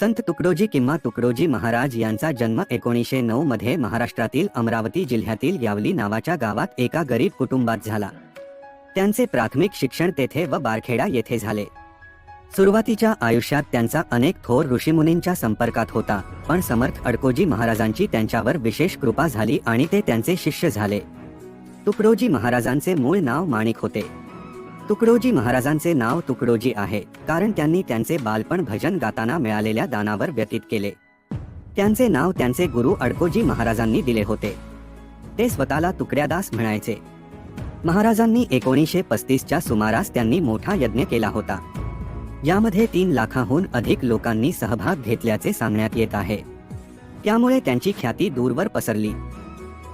संत तुकडोजी किंवा तुकडोजी महाराज यांचा जन्म एकोणीसशे नऊ मध्ये महाराष्ट्रातील अमरावती जिल्ह्यातील यावली नावाच्या गावात एका गरीब कुटुंबात झाला. त्यांचे प्राथमिक शिक्षण तेथे व बारखेडा येथे झाले. सुरुवातीच्या आयुष्यात त्यांचा अनेक थोर ऋषीमुनींच्या संपर्कात होता पण समर्थ अडकोजी महाराजांची त्यांच्यावर विशेष कृपा झाली आणि ते त्यांचे शिष्य झाले. तुकडोजी महाराजांचे मूळ नाव माणिक होते. तुकडोजी महाराजांचे नाव तुकडोजी आहे कारण त्यांनी त्यांचे बालपण भजन गाताना मिळालेल्या दानावर व्यतीत केले. त्यांचे नाव त्यांचे गुरु अडकोजी महाराजांनी दिले होते. ते स्वतःला तुकड्यादास म्हणायचे. महाराजांनी एकोणीसशे पस्तीसच्या सुमारास त्यांनी मोठा यज्ञ केला होता. यामध्ये तीन लाखाहून अधिक लोकांनी सहभाग घेतल्याचे सांगण्यात येत आहे. त्यामुळे त्यांची ख्याती दूरवर पसरली.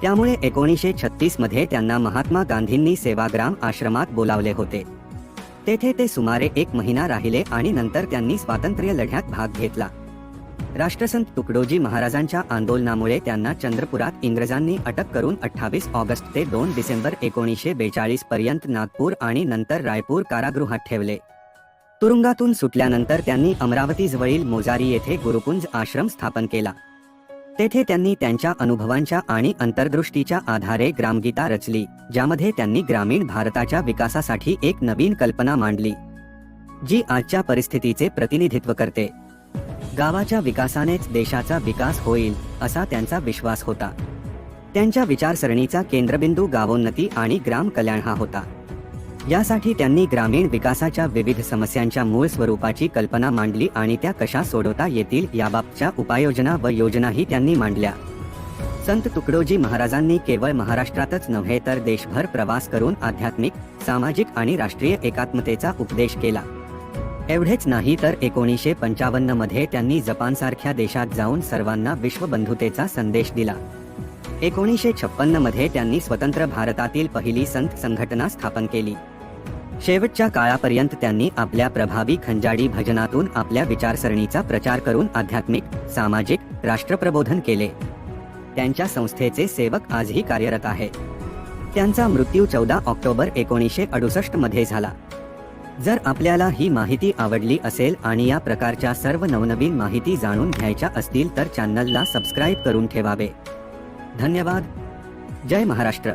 त्यामुळे एकोणीसशे छत्तीसमध्ये त्यांना महात्मा गांधींनी सेवाग्राम आश्रमात बोलावले होते. तेथे ते सुमारे एक महिना राहिले आणि नंतर त्यांनी स्वातंत्र्य लढ्यात भाग घेतला. राष्ट्रसंत तुकडोजी महाराजांच्या आंदोलनामुळे त्यांना चंद्रपुरात इंग्रजांनी अटक करून अठ्ठावीस ऑगस्ट ते दोन डिसेंबर एकोणीसशे बेचाळीस पर्यंत नागपूर आणि नंतर रायपूर कारागृहात ठेवले. तुरुंगातून सुटल्यानंतर त्यांनी अमरावतीजवळील मोजारी येथे गुरुकुंज आश्रम स्थापन केला. तेथे त्यांनी त्यांच्या अनुभवांच्या आणि अंतर्दृष्टीच्या आधारे ग्रामगीता रचली ज्यामध्ये त्यांनी ग्रामीण भारताच्या विकासासाठी एक नवीन कल्पना मांडली जी आजच्या परिस्थितीचे प्रतिनिधित्व करते. गावाच्या विकासानेच देशाचा विकास होईल असा त्यांचा विश्वास होता. त्यांच्या विचारसरणीचा केंद्रबिंदू गावोन्नती आणि ग्राम कल्याण हा होता. यासाठी त्यांनी ग्रामीण विकासाच्या विविध समस्यांच्या मूळ स्वरूपाची कल्पना मांडली आणि त्या कशा सोडवता येतील याबाबतच्या उपाययोजना व योजनाही त्यांनी मांडल्या. संत तुकडोजी महाराजांनी केवळ महाराष्ट्रातच नव्हे तर देशभर प्रवास करून आध्यात्मिक सामाजिक आणि राष्ट्रीय एकात्मतेचा उपदेश केला. एवढेच नाही तर एकोणीसशे पंचावन्नमध्ये त्यांनी जपानसारख्या देशात जाऊन सर्वांना विश्वबंधुतेचा संदेश दिला. एकोणीसशे छप्पन्नमध्ये त्यांनी स्वतंत्र भारतातील पहिली संत संघटना स्थापन केली. शेवटच्या काळापर्यंत त्यांनी आपल्या प्रभावी खंजाडी भजनातून आपल्या विचारसरणीचा प्रचार करून आध्यात्मिक सामाजिक राष्ट्रप्रबोधन केले. त्यांच्या संस्थेचे सेवक आजही कार्यरत आहेत त्यांचा मृत्यू चौदा ऑक्टोबर एकोणीसशे अडुसष्टमध्ये झाला. जर आपल्याला ही माहिती आवडली असेल आणि या प्रकारच्या सर्व नवनवीन माहिती जाणून घ्यायच्या असतील तर चॅनलला सबस्क्राईब करून ठेवावे. धन्यवाद. जय महाराष्ट्र.